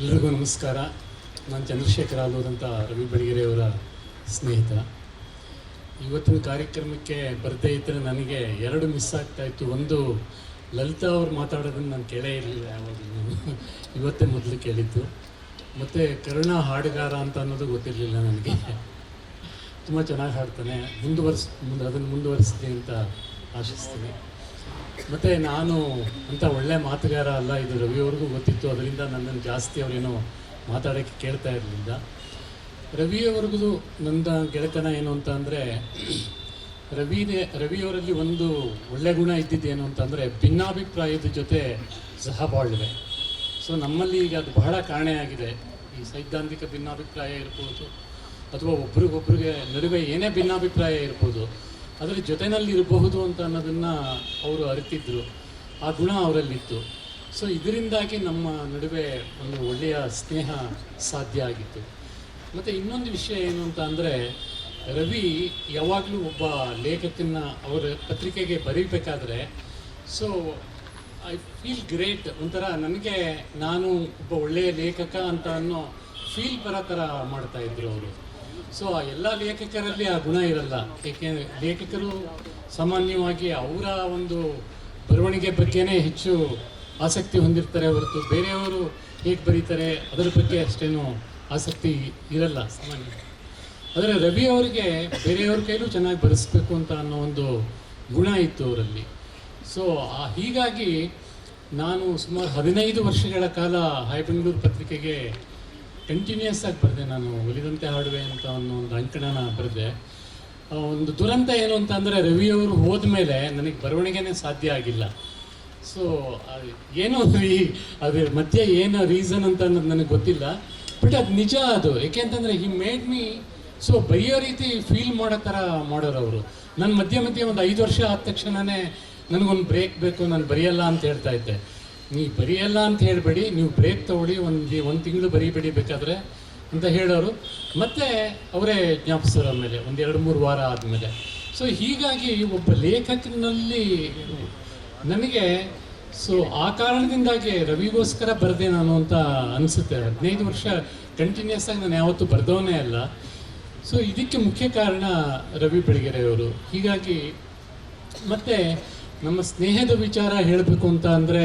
ಎಲ್ರಿಗೂ ನಮಸ್ಕಾರ. ನಾನು ಚಂದ್ರಶೇಖರ ಆಗೋದಂಥ ರವಿ ಅವರ ಸ್ನೇಹಿತ. ಇವತ್ತಿನ ಕಾರ್ಯಕ್ರಮಕ್ಕೆ ಬರದೇ ಇದ್ದರೆ ನನಗೆ ಎರಡು ಮಿಸ್ ಆಗ್ತಾ ಇತ್ತು. ಒಂದು ಲಲಿತಾ ಅವ್ರು ಮಾತಾಡೋದನ್ನು ನಾನು ಕೇಳೇ ಇರಲಿಲ್ಲ ಯಾವಾಗಲೂ ನಾನು. ಇವತ್ತೇ ಮೊದಲು ಕೇಳಿದ್ದು. ಮತ್ತು ಕರುಣ ಹಾಡುಗಾರ ಅಂತ ಅನ್ನೋದು ಗೊತ್ತಿರಲಿಲ್ಲ ನನಗೆ. ತುಂಬ ಚೆನ್ನಾಗಿ ಹಾಡ್ತಾನೆ. ಮುಂದುವರ್ಸ್, ಮುಂದೆ, ಅದನ್ನು ಮುಂದುವರಿಸ್ತೀನಿ ಅಂತ ಆಶಿಸ್ತೀನಿ. ಮತ್ತು ನಾನು ಅಂತ ಒಳ್ಳೆ ಮಾತುಗಾರ ಅಲ್ಲ, ಇದು ರವಿಯವ್ರಿಗೂ ಗೊತ್ತಿತ್ತು. ಅದರಿಂದ ನನ್ನನ್ನು ಜಾಸ್ತಿ ಅವರೇನು ಮಾತಾಡೋಕ್ಕೆ ಕೇಳ್ತಾ ಇರಲಿಲ್ಲ. ರವಿಯವ್ರಿಗೂ ನನ್ನ ಗೆಳೆತನ ಏನು ಅಂತ ಅಂದರೆ, ರವಿನೇ, ರವಿಯವರಲ್ಲಿ ಒಂದು ಒಳ್ಳೆ ಗುಣ ಇದ್ದಿದ್ದೇನು ಅಂತಂದರೆ ಭಿನ್ನಾಭಿಪ್ರಾಯದ ಜೊತೆ ಸಹಬಾಳ್ವೆ ಸೊ ನಮ್ಮಲ್ಲಿ ಈಗ ಅದು ಬಹಳ ಕಾರಣ ಆಗಿದೆ. ಈ ಸೈದ್ಧಾಂತಿಕ ಭಿನ್ನಾಭಿಪ್ರಾಯ ಇರ್ಬೋದು, ಅಥವಾ ಒಬ್ರಿಗೊಬ್ರಿಗೆ ನಡುವೆ ಏನೇ ಭಿನ್ನಾಭಿಪ್ರಾಯ ಇರ್ಬೋದು ಅದರ ಜೊತೆನಲ್ಲಿ ಇರಬಹುದು ಅಂತ ಅನ್ನೋದನ್ನು ಅವರು ಅರಿತಿದ್ರು. ಆ ಗುಣ ಅವರಲ್ಲಿತ್ತು. ಸೊ ಇದರಿಂದಾಗಿ ನಮ್ಮ ನಡುವೆ ಒಂದು ಒಳ್ಳೆಯ ಸ್ನೇಹ ಸಾಧ್ಯ ಆಗಿತ್ತು. ಮತ್ತು ಇನ್ನೊಂದು ವಿಷಯ ಏನು ಅಂತ ಅಂದರೆ, ರವಿ ಯಾವಾಗಲೂ ಒಬ್ಬ ಲೇಖಕನ ಅವರ ಪತ್ರಿಕೆಗೆ ಬರೀಬೇಕಾದ್ರೆ ಸೊ ಐ ಫೀಲ್ ಗ್ರೇಟ್ ಒಂಥರ ನನಗೆ ನಾನು ಒಬ್ಬ ಒಳ್ಳೆಯ ಲೇಖಕ ಅಂತ ಅನ್ನೋ ಫೀಲ್ ಬರೋ ಥರ ಮಾಡ್ತಾಯಿದ್ರು ಅವರು. ಸೊ ಎಲ್ಲ ಲೇಖಕರಲ್ಲಿ ಆ ಗುಣ ಇರಲ್ಲ. ಏಕೆಂದರೆ ಲೇಖಕರು ಸಾಮಾನ್ಯವಾಗಿ ಅವರ ಒಂದು ಬರವಣಿಗೆ ಬಗ್ಗೆನೇ ಹೆಚ್ಚು ಆಸಕ್ತಿ ಹೊಂದಿರ್ತಾರೆ ಹೊರತು ಬೇರೆಯವರು ಹೇಗೆ ಬರೀತಾರೆ ಅದರ ಬಗ್ಗೆ ಅಷ್ಟೇನು ಆಸಕ್ತಿ ಇರಲ್ಲ ಸಾಮಾನ್ಯ ಆದರೆ ರವಿ ಅವರಿಗೆ ಬೇರೆಯವ್ರ ಕೈಲೂ ಚೆನ್ನಾಗಿ ಬರೆಸ್ಬೇಕು ಅಂತ ಅನ್ನೋ ಒಂದು ಗುಣ ಇತ್ತು ಅವರಲ್ಲಿ. ಸೊ ಹೀಗಾಗಿ ನಾನು ಸುಮಾರು ಹದಿನೈದು ವರ್ಷಗಳ ಕಾಲ ಹಾಯ್ ಬೆಂಗಳೂರು ಪತ್ರಿಕೆಗೆ ಕಂಟಿನ್ಯೂಸ್ ಆಗಿ ಬರೆದೆ ನಾನು ಒಲಿದಂತೆ ಹಾಡುವೆ ಅಂತ ಅನ್ನೋ ಒಂದು ಅಂಕಣನ ಬರೆದೆ. ಒಂದು ದುರಂತ ಏನು ಅಂತ ಅಂದರೆ ರವಿಯವರು ಹೋದ ಮೇಲೆ ನನಗೆ ಬರವಣಿಗೆನೇ ಸಾಧ್ಯ ಆಗಿಲ್ಲ. ಸೊ ಏನು ಈ, ಅದ್ರ ಮಧ್ಯೆ ಏನು ರೀಸನ್ ಅಂತ ಅನ್ನೋದು ನನಗೆ ಗೊತ್ತಿಲ್ಲ. ಬಟ್ ಅದು ನಿಜ ಅದು. ಯಾಕೆಂತಂದರೆ ಹಿ ಮೇಡ್ ಮೀ ಸೊ ಬರೆಯೋ ರೀತಿ ಫೀಲ್ ಮಾಡೋ ಥರ ಮಾಡೋರು ಅವರು. ನನ್ನ ಮಧ್ಯೆ ಮಧ್ಯೆ ಒಂದು ಐದು ವರ್ಷ ಆದ ತಕ್ಷಣವೇ ನನಗೊಂದು ಬ್ರೇಕ್ ಬೇಕು, ನಾನು ಬರೆಯಲ್ಲ ಅಂತ ಹೇಳ್ತಾ ಇದ್ದೆ. ನೀವು ಬರೆಯಲ್ಲ ಅಂತ ಹೇಳಬೇಡಿ, ನೀವು ಬ್ರೇಕ್ ತಗೊಳ್ಳಿ, ಒಂದು ಒಂದು ತಿಂಗಳು ಬರೀಬೇಡಿ ಬೇಕಾದರೆ ಅಂತ ಹೇಳೋರು. ಮತ್ತೆ ಅವರೇ ಜ್ಞಾಪಿಸೋರು ಆಮೇಲೆ ಒಂದು ಎರಡು ಮೂರು ವಾರ ಆದಮೇಲೆ. ಸೊ ಹೀಗಾಗಿ ಒಬ್ಬ ಲೇಖಕನಲ್ಲಿ ನನಗೆ ಸೊ ಆ ಕಾರಣದಿಂದಾಗಿ ರವಿಗೋಸ್ಕರ ಬರೆದೆ ನಾನು ಅಂತ ಅನಿಸುತ್ತೆ. ಹದಿನೈದು ವರ್ಷ ಕಂಟಿನ್ಯೂಸ್ ಆಗಿ ನಾನು ಯಾವತ್ತೂ ಬರೆದವನೇ ಅಲ್ಲ. ಸೊ ಇದಕ್ಕೆ ಮುಖ್ಯ ಕಾರಣ ರವಿ ಬೆಳಗೆರೆಯವರು. ಹೀಗಾಗಿ ಮತ್ತು ನಮ್ಮ ಸ್ನೇಹದ ವಿಚಾರ ಹೇಳಬೇಕು ಅಂತ ಅಂದರೆ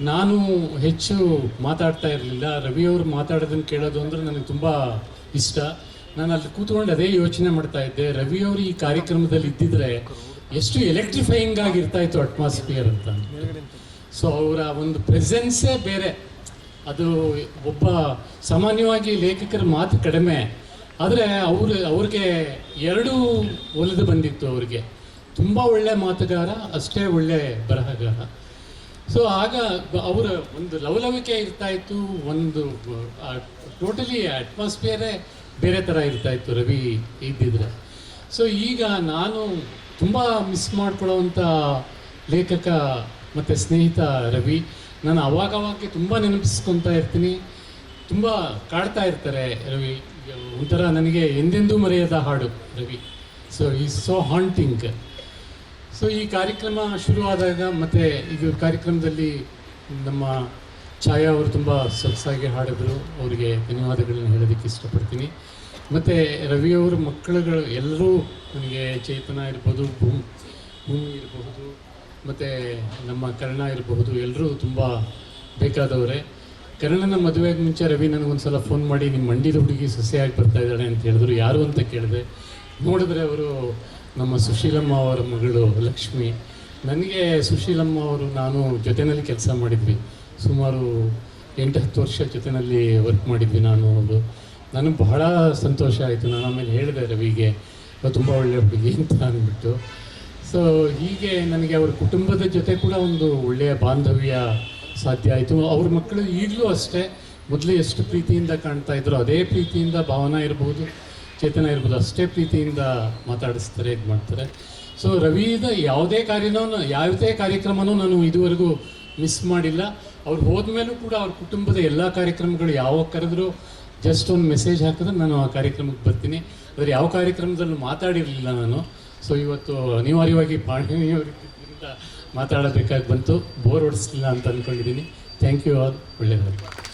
ನಾನು ಹೆಚ್ಚು ಮಾತಾಡ್ತಾ ಇರಲಿಲ್ಲ. ರವಿಯವರು ಮಾತಾಡೋದನ್ನು ಕೇಳೋದು ಅಂದರೆ ನನಗೆ ತುಂಬ ಇಷ್ಟ. ನಾನು ಅಲ್ಲಿ ಕೂತ್ಕೊಂಡು ಅದೇ ಯೋಚನೆ ಮಾಡ್ತಾ ಇದ್ದೆ. ರವಿಯವರು ಈ ಕಾರ್ಯಕ್ರಮದಲ್ಲಿ ಇದ್ದಿದ್ರೆ ಎಷ್ಟು ಎಲೆಕ್ಟ್ರಿಫೈಯಿಂಗ್ ಆಗಿರ್ತಾ ಇತ್ತು ಅಟ್ಮಾಸ್ಫಿಯರ್ ಅಂತ. ಸೊ ಅವರ ಒಂದು ಪ್ರೆಸೆನ್ಸೇ ಬೇರೆ. ಅದು ಒಬ್ಬ ಸಾಮಾನ್ಯವಾಗಿ ಲೇಖಕರ ಮಾತು ಕಡಿಮೆ. ಆದರೆ ಅವರು, ಅವ್ರಿಗೆ ಎರಡೂ ಒಲಿದು ಬಂದಿತ್ತು ಅವ್ರಿಗೆ. ತುಂಬ ಒಳ್ಳೆ ಮಾತುಗಾರ, ಅಷ್ಟೇ ಒಳ್ಳೆ ಬರಹಗಾರ. ಸೊ ಆಗ ಅವರ ಒಂದು ಲವಲವಿಕೆ ಇರ್ತಾ ಇತ್ತು, ಒಂದು ಟೋಟಲಿ ಅಟ್ಮಾಸ್ಫಿಯರೇ ಬೇರೆ ಥರ ಇರ್ತಾ ಇತ್ತು ರವಿ ಇದ್ದಿದ್ರೆ. ಸೊ ಈಗ ನಾನು ತುಂಬ ಮಿಸ್ ಮಾಡ್ಕೊಳ್ಳೋವಂಥ ಲೇಖಕ ಮತ್ತು ಸ್ನೇಹಿತ ರವಿ. ನಾನು ಅವಾಗವಾಗ ತುಂಬ ನೆನಪಿಸ್ಕೊತಾ ಇರ್ತೀನಿ. ತುಂಬ ಕಾಡ್ತಾ ಇರ್ತಾರೆ ರವಿ. ಒಂಥರ ನನಗೆ ಎಂದೆಂದೂ ಮರೆಯದ ಹಾಡು Ravi. So is so haunting so ಈ ಕಾರ್ಯಕ್ರಮ ಶುರುವಾದಾಗ ಮತ್ತು ಈಗ ಕಾರ್ಯಕ್ರಮದಲ್ಲಿ ನಮ್ಮ ಛಾಯಾ ಅವರು ತುಂಬ ಸೊಗಸಾಗಿ ಹಾಡಿದರು. ಅವರಿಗೆ ಧನ್ಯವಾದಗಳನ್ನು ಹೇಳೋದಕ್ಕೆ ಇಷ್ಟಪಡ್ತೀನಿ. ಮತ್ತು ರವಿಯವರ ಮಕ್ಕಳುಗಳು ಎಲ್ಲರೂ ನನಗೆ ಚೇತನ ಇರ್ಬೋದು, ಭೂಮಿ ಭೂಮಿ ಇರಬಹುದು, ಮತ್ತು ನಮ್ಮ ಕರ್ಣ ಇರಬಹುದು ಎಲ್ಲರೂ ತುಂಬ ಬೇಕಾದವರೇ. ಕರ್ಣನ ಮದುವೆಗೆ ಮುಂಚೆ ರವಿ ನನಗೊಂದು ಸಲ ಫೋನ್ ಮಾಡಿ ನಿಮ್ಮ ಮಂಡಿದ ಹುಡುಗಿ ಸೊಸೆಯಾಗಿ ಬರ್ತಾ ಇದ್ದಾಳೆ ಅಂತ ಹೇಳಿದ್ರು. ಯಾರು ಅಂತ ಕೇಳಿದೆ. ನೋಡಿದ್ರೆ ಅವರು ನಮ್ಮ ಸುಶೀಲಮ್ಮ ಅವರ ಮಗಳು ಲಕ್ಷ್ಮಿ. ನನಗೆ ಸುಶೀಲಮ್ಮ ಅವರು ನಾನು ಜೊತೆಯಲ್ಲಿ ಕೆಲಸ ಮಾಡಿದ್ವಿ. ಸುಮಾರು ಎಂಟು ಹತ್ತು ವರ್ಷ ಜೊತೆಯಲ್ಲಿ ವರ್ಕ್ ಮಾಡಿದ್ವಿ ನಾನು ಅವರು. ನನಗೆ ಬಹಳ ಸಂತೋಷ ಆಯಿತು. ನಾನು ಆಮೇಲೆ ಹೇಳಿದೆ, ರವಿಗೆ ತುಂಬ ಒಳ್ಳೆಯ ಹುಡುಗಿ ಅಂತ ಅಂದ್ಬಿಟ್ಟು. ಸೊ ಹೀಗೆ ನನಗೆ ಅವ್ರ ಕುಟುಂಬದ ಜೊತೆ ಕೂಡ ಒಂದು ಒಳ್ಳೆಯ ಬಾಂಧವ್ಯ ಸಾಧ್ಯ ಆಯಿತು. ಅವ್ರ ಮಕ್ಕಳು ಈಗಲೂ ಅಷ್ಟೇ. ಮೊದಲು ಎಷ್ಟು ಪ್ರೀತಿಯಿಂದ ಕಾಣ್ತಾ ಇದ್ರು, ಅದೇ ಪ್ರೀತಿಯಿಂದ ಭಾವನಾ ಇರ್ಬೋದು. ಚೇತನ ಇರ್ಬೋದು, ಅಷ್ಟೇ ಪ್ರೀತಿಯಿಂದ ಮಾತಾಡಿಸ್ತಾರೆ, ಇದು ಮಾಡ್ತಾರೆ. ಸೊ ರವಿದ ಯಾವುದೇ ಕಾರ್ಯನೂ, ಯಾವುದೇ ಕಾರ್ಯಕ್ರಮನೂ ನಾನು ಇದುವರೆಗೂ ಮಿಸ್ ಮಾಡಿಲ್ಲ. ಅವ್ರು ಹೋದ್ಮೇಲೂ ಕೂಡ ಅವ್ರ ಕುಟುಂಬದ ಎಲ್ಲ ಕಾರ್ಯಕ್ರಮಗಳು ಯಾವ ಕರೆದ್ರು ಜಸ್ಟ್ ಒಂದು ಮೆಸೇಜ್ ಹಾಕಿದ್ರೆ ನಾನು ಆ ಕಾರ್ಯಕ್ರಮಕ್ಕೆ ಬರ್ತೀನಿ. ಆದರೆ ಯಾವ ಕಾರ್ಯಕ್ರಮದಲ್ಲೂ ಮಾತಾಡಿರಲಿಲ್ಲ ನಾನು. ಸೊ ಇವತ್ತು ಅನಿವಾರ್ಯವಾಗಿ ಪಾಂಡವಿಯವರಿಂದ ಮಾತಾಡಬೇಕಾಗಿ ಬಂತು. ಬೋರ್ ಹೊಡಿಸ್ಲಿಲ್ಲ ಅಂತ ಅಂದ್ಕೊಂಡಿದ್ದೀನಿ ಥ್ಯಾಂಕ್ ಯು ಆಲ್ ಒಳ್ಳೆಯದಾಗಲಿ.